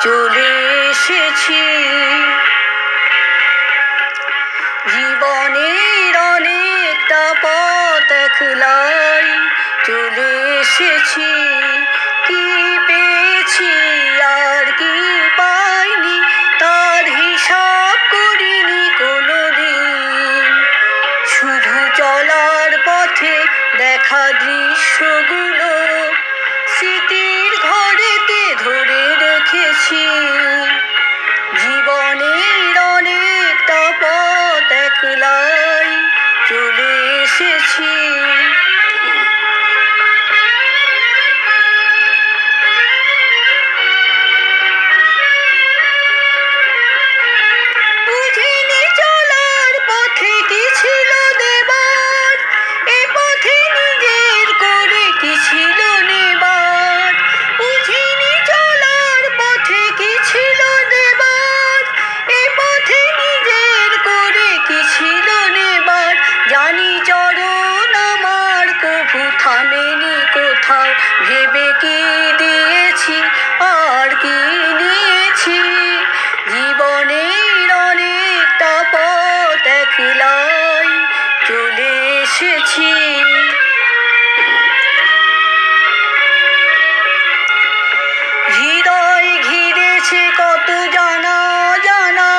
চলে এসেছি। জীবনের অনেকটা পথ একলাই চলে এসেছি। কি পেয়েছি, আর কি পাইনি, তার হিসাব করিনি কোনো দিন শুধু চলার পথে দেখা দৃশ্যগুলো ধরে রেখেছি জীবনের অনেকটা পথ একলাই চলে এসেছি। থামেনি কোথাও, ভেবে কি দিয়েছি আর কি নিয়েছি? জীবনের অনেকটা পথ একলাই চলে এসেছি। হৃদয় ঘিরেছে কত জানা জানা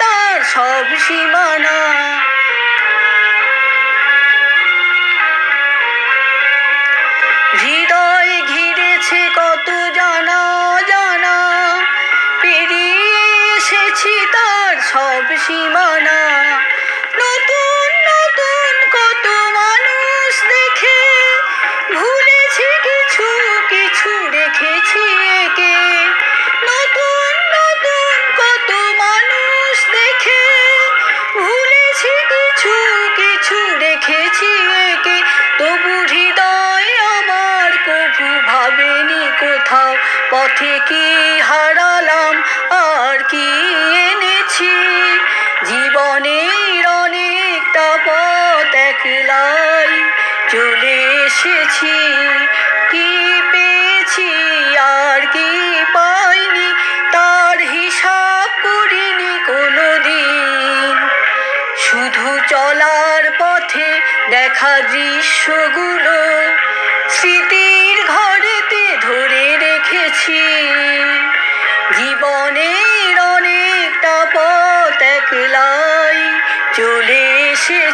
তার সব সীমানা। কোথাও পথে কি হারালাম? আর কি এনেছি? জীবনের অনেকটা পথ একলাই চলে এসেছি। কি পেয়েছি? আর কি পাইনি? তার হিসাব করিনি কোনো দিন শুধু চলার পথে দেখা দৃশ্যগুলো একলাই চলে এসেছি